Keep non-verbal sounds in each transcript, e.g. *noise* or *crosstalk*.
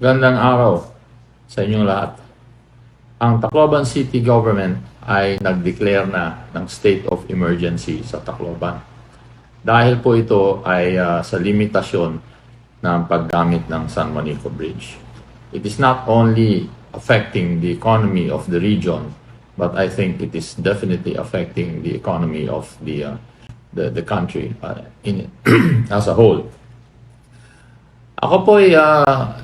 Gandang araw sa inyong lahat. Ang Tacloban City Government ay nag-declare na ng state of emergency sa Tacloban. Dahil po ito ay ah, sa limitasyon ng paggamit ng San Juanico Bridge. It is not only affecting the economy of the region, but I think it is definitely affecting the economy of the uh, the, the country uh, in *clears throat* as a whole. Ako po ay ah,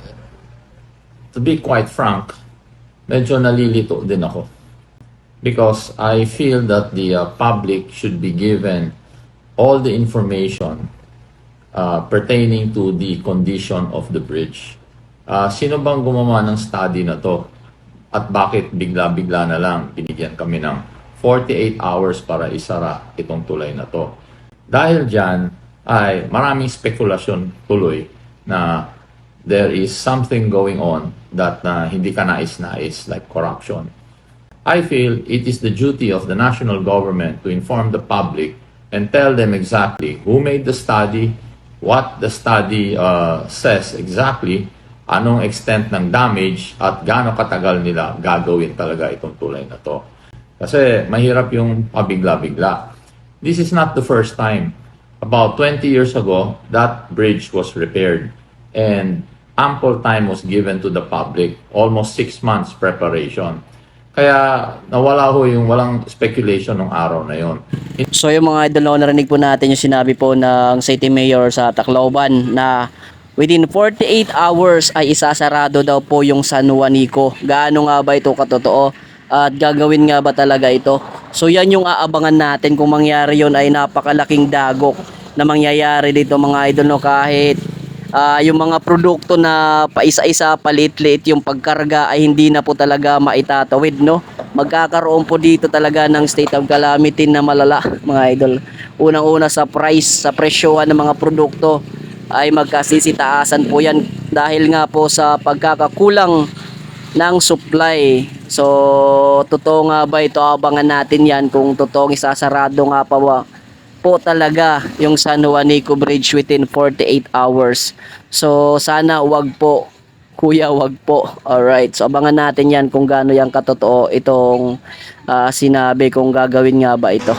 to be quite frank, medyo nalilito din ako. Because I feel that the uh, public should be given all the information uh, pertaining to the condition of the bridge. Ah, sino bang gumawa ng study na to? At bakit bigla-bigla na lang binigyan kami ng 48 hours para isara itong tulay na to? Dahil dyan ay maraming spekulasyon tuloy na there is something going on that na hindi ka nais-nais like corruption. I feel it is the duty of the national government to inform the public and tell them exactly who made the study, what the study uh, says exactly, anong extent ng damage, at gaano katagal nila gagawin talaga itong tulay na to. Kasi mahirap yung pabigla-bigla. This is not the first time. About 20 years ago, that bridge was repaired and ample time was given to the public, almost six months preparation. Kaya nawala ho yung walang speculation ng araw na yon. So yung mga idol narinig po natin yung sinabi po ng City Mayor sa Tacloban na within 48 hours ay isasarado daw po yung San Juanico. Gaano nga ba ito katotoo? At gagawin nga ba talaga ito? So yan yung aabangan natin kung mangyari yon ay napakalaking dagok na mangyayari dito mga idol no kahit Ah, yung mga produkto na paisa-isa, palit-lit yung pagkarga ay hindi na po talaga maitatawid, no? Magkakaroon po dito talaga ng state of calamity na malala, *laughs* mga idol. Unang-una sa price, sa presyohan ng mga produkto ay magkasisitaasan po yan dahil nga po sa pagkakakulang ng supply. So, totoo nga ba ito? Abangan natin yan kung totoong isasarado nga pa ba po talaga yung San Juanico Bridge within 48 hours. So sana wag po Kuya, wag po. Alright. So, abangan natin yan kung gaano yan katotoo itong uh, sinabi kung gagawin nga ba ito.